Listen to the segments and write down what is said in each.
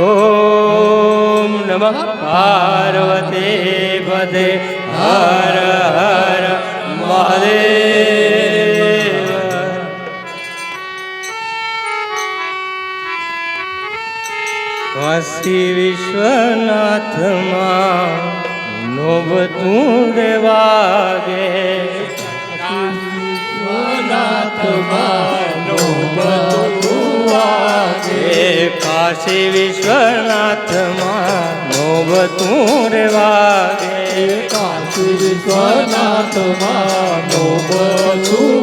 ઓમ નમઃ પાર્વતી પદે હર હર મહાદેવ. કાશી વિશ્વનાથમાં નોબતું રેવાગે કાશી વિશ્વનાથમાં નોબતું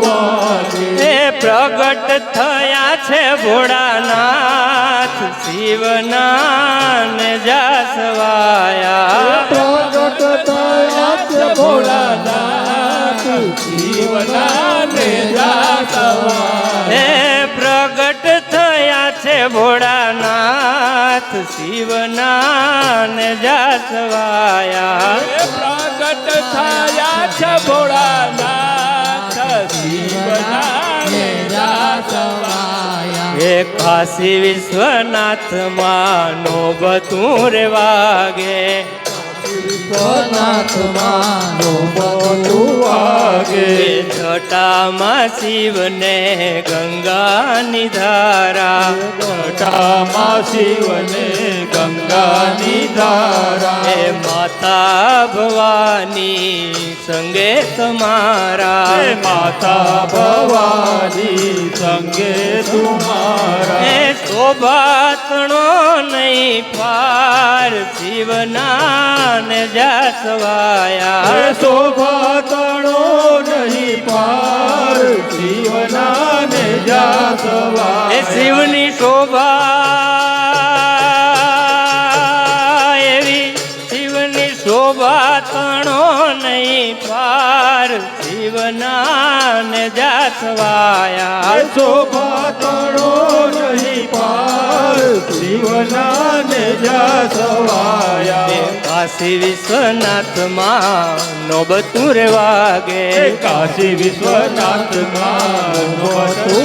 વાગે. એ પ્રગટ થયા છે ભોળાનાથ શિવના ને જાસવાયા. હે ભોળાનાથ શિવના ને જાસવાયા પ્રગટ થયા છે ભોળાનાથ શિવનાને હે કાશી વિશ્વનાથમાં બતું રે વાગે. હે છટામાં શિવને ગંગાની ધારા. જટામાં શિવને ગંગાની ધારા. હે માતા ભવાની સંગે તમારા. હે માતા ભવાની સંગે તુમારા. હે શોભાતણો નહીં પાર. શિવના જાસવાયા. શોભાતણો શોભા નહીં પાર શિવનાને જાસવા શિવની શોભા શોભા તણો નહીં પાર જીવનાને જાતવાયા. જાસવાયા શોભા તણો નહીં પાર જીવનાને જાતવાયા. કાશી વિશ્વનાથમાં નોબતું રે વાગે. કાશી વિશ્વનાથમાં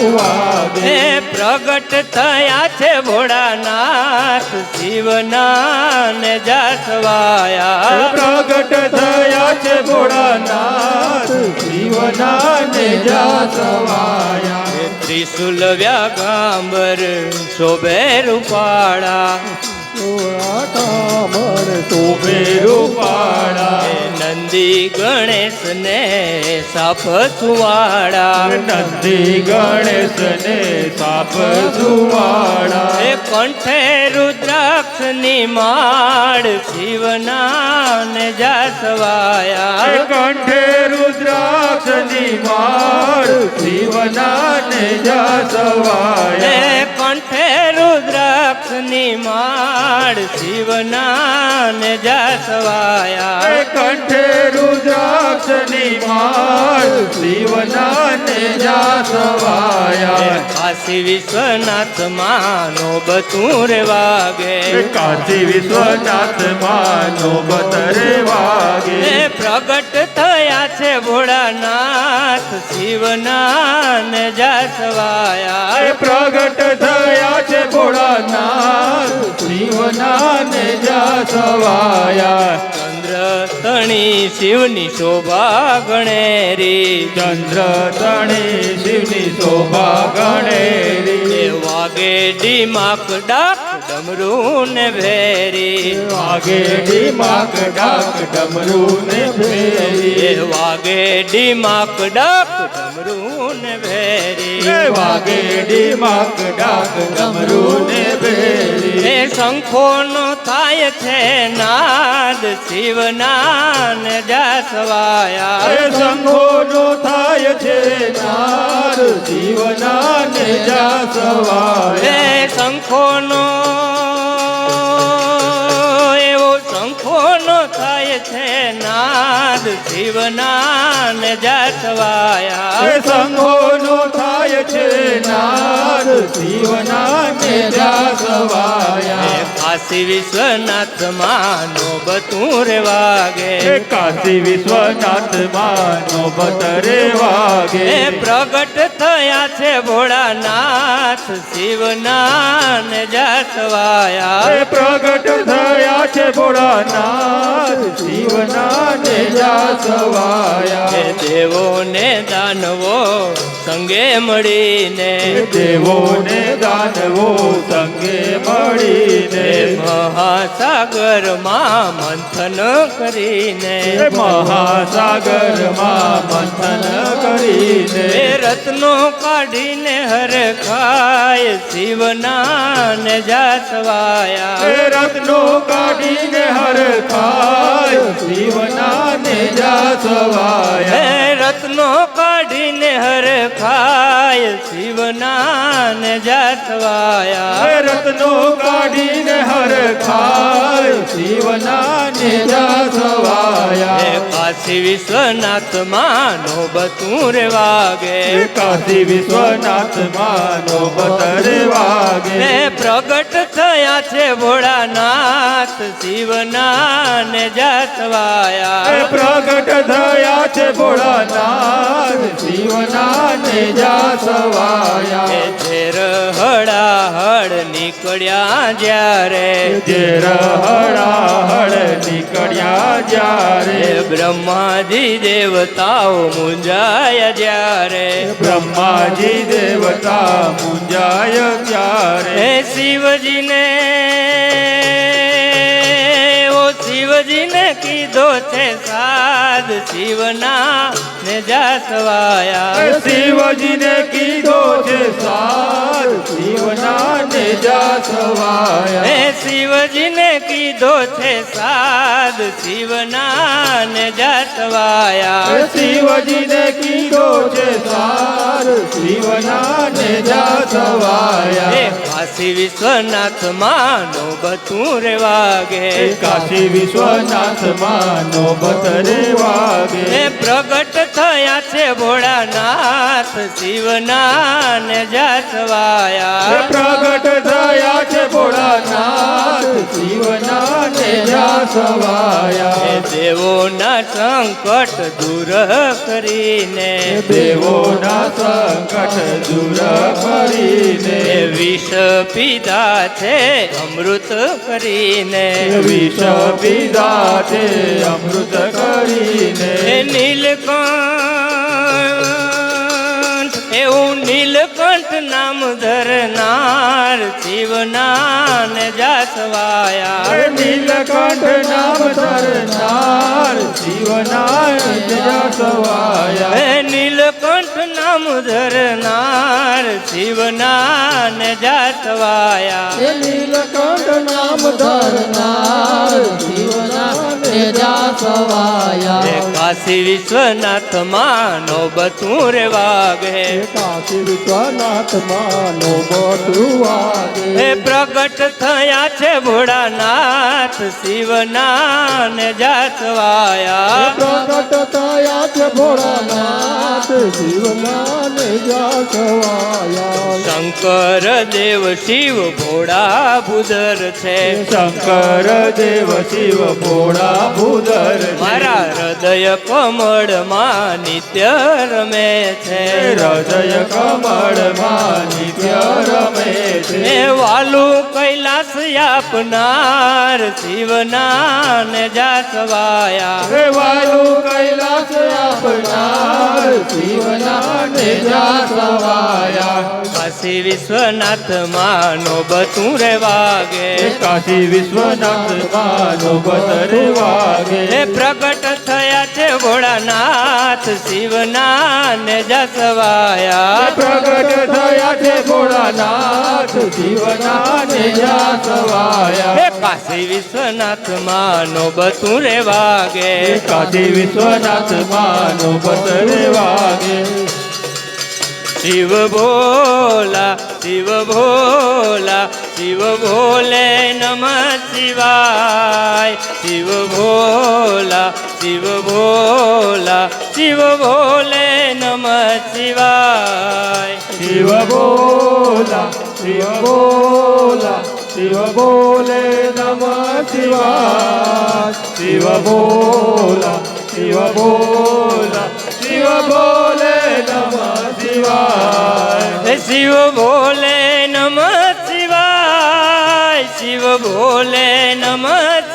એ પ્રગટ થયા છે ભોળાનાથ શિવના ને જાસવાયા પ્રગટ થયા છે ભોળાનાથ શિવનાને જાસવાયા. એ ત્રિશુલ વ્યાગાંબર શોભે રૂપાળા. નંદી ગણેશ ને સાપ સુવાળા નંદી ગણેશને સાપ સુવાળા એ કંઠે રુદ્રાક્ષની માળ શિવના ને જાસવાયા કંઠે રુદ્રાક્ષની માળ શિવનાને જાસવાયા. એ કંઠે રુદ્રાક્ષની માળ શિવના ને જાસવાયા કંઠે રુદ્રાક્ષની માળ શિવનાને જાસવાયા. કાશી વિશ્વનાથ માનો બતુર વાગે. કાશી વિશ્વનાથ માનો બતરે વાગે. પ્રગટ થયા છે ભોળાનાથ શિવના ને જાસવાયા. પ્રગટ થયા છે ભોળાનાથ શિવનાને જાસવાયા. ચંદ્ર તણી શિવની શોભા ગણેરી. ચંદ્ર તણી શિવની શોભા ગણેરી. વાગે ડીમાક ડાક ડમરું ને ભેરી વાગે ડીમાક ડાક ડમરું ને ફેરી વાગે ડીમાક ડાક ડમરું ને ભેરી વાગે ડીમાક ડાક ડમરું ને ફેરી એ શંખોનો થાય છે નાદ શિવના ને જાસવાયા એ સંઘોનો થાય છે નાદ શિવનાને એ જાસવાયા શંખોનો એવો Kaya. છે નાદ શિવના ને જાસવાયા એ સંઘોનો થાય છે નાદ શિવનાને જાસવાયા કાશી વિશ્વનાથ માનો બતું રે વાગે કાશી વિશ્વનાથ માનો બતરે વાગે. પ્રગટ થયા છે ભોળાનાથ શિવના ને પ્રગટ થયા છે ભોળાનાથ શિવના ને જા સવાયા દેવો ને દાનવો સંગે મળીને. દેવો ને દાનવો સંગે મળીને. મહાસાગરમાં મંથન કરીને. મહાસાગરમાં મંથન કરીને. રત્નો કાઢીને હર ખાય શિવના ને હે જાતવાયા રત્નો હે રત્નો કાઢીને હર ખાય. શિવના ને જા હે સવાયા કાશી વિશ્વનાથ માનો બતું રે વાગે કાશી વિશ્વનાથ માનો બતર વાગે. પ્રગટ થયા છે ભોળાનાથ શિવના ને જાતવાયા પ્રગટ થયા છે ભોળાનાથ શિવના ને જાતવાયા ઝેર હળાહળ નીકળ્યા જ્યારે જે હળ નીકળ્યા જ્યારે. બ્રહ્માજી દેવતાઓ મુંજાયા જ્યારે. બ્રહ્માજી દેવતા મુંજાય ત્યારે શિવજીને ઓ શિવજીને કીધો છે સાદ શિવના ને જાતવાયા શિવજીને કીધો છે સાર શિવના ને જાસવાયા. હે શિવજીને કીધો છે સાદ શિવના ને જાતવાયા શિવજીને કીધો છે સાર શિવના ને જા હે કાશી વિશ્વનાથ માનો બતું રે વાગે. કાશી વિશ્વનાથ માનો બતરે વાગે. પ્રગટ થયા છે ભોળાનાથ શિવના ને જાતવાયા પ્રગટ થયા છે ભોળાનાથ શિવના જા સવાયા દેવોના સંકટ દૂર કરીને. દેવોના સંકટ દૂર કરીને. વિષ પીધા છે અમૃત કરીને. વિષ પીધા છે અમૃત કરીને. નીલકંઠ નામ ધરનાર શિવના ને જાતવાયા હે નીલકંઠ નામ ધરનાર શિવના જય સવાયા હે નીલકંઠ નામ ધરનાર શિવના ને જાતવાયા. નીલકંઠ નામ ધરનાર શિવના તેજા સવાયા કાશી વિશ્વનાથ માનો બતું રે વાગે કાશી વિશ્વનાથ માનો બટુવાગે હે પ્રગટ થયા છે ભોળાનાથ શિવના ને જાતવાયા પ્રગટ થયા છે ભોળાનાથ શિવના ને શંકર દેવ શિવ ભોળા ભૂદર છે. શંકર દેવ શિવ ભોળા ભૂદર મારા હૃદય કમળમાં નિત્ય રમે છે. હૃદય કમળમાં નિત્ય રમે છે. ને વાલું કૈલાસ આપનાર શિવના ને જાસવાયા વાલું કૈલાસ આપનાર શિવના જા સવાયા કાશી વિશ્વનાથ માનો બતું રે વાગે કાશી વિશ્વનાથ માનો બતર વાગે પ્રગટ થયા છે ભોળાનાથ શિવના ને જસવાયા પ્રગટ થયા છે ભોળાનાથ શિવના ને જા સવાયા હે કાશી વિશ્વનાથ માનો બતું રે વાગે કાશી વિશ્વનાથ માનો બતર વાગે શિવ ભોલા શિવ ભોલા શિવ ભોલે નમ શિવાય શિવ ભોલા શિવ ભોલા શિવ ભોલે નમ શિવાય શિવ બોલા શિવ બોલા શિવ બોલે નમ શિવાય શિવ બોલા શિવ બોલા શિવ બોલે નમ શિવાય શિવ ભોલે નમ શિવાય. શિવ ભોલે નમ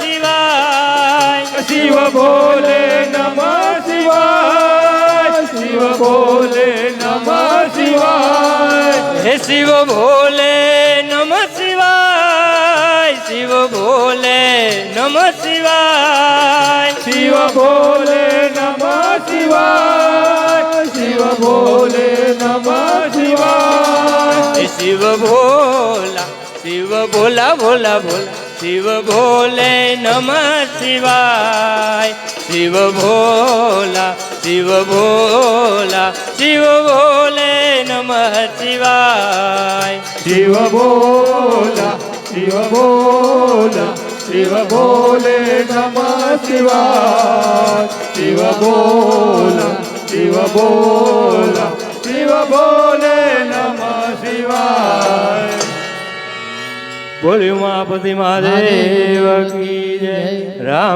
શિવાય. શિવ બોલે નમ શિવાય. શિવ બોલે નમ શિવાય. હે શિવ ભોલે નમ શિવાય. શિવ ભોલે નમ શિવાય. શિવ બોલે નમ શિવાય. શિવ ભોલા શિવ ભોલા ભોલા ભોલા, શિવ ભોલે નમ શિવાય. શિવ ભોલા શિવ ભોલા, શિવ ભોલે નમ શિવાય. શિવ ભોલા શિવ ભોલા, શિવ ભોલે નમ શિવાય. શિવ ભોલા શિવ ભોલા, શિવ શિવાય બોલ્યું મહાપતિ મહાદેવ કી જય. રામ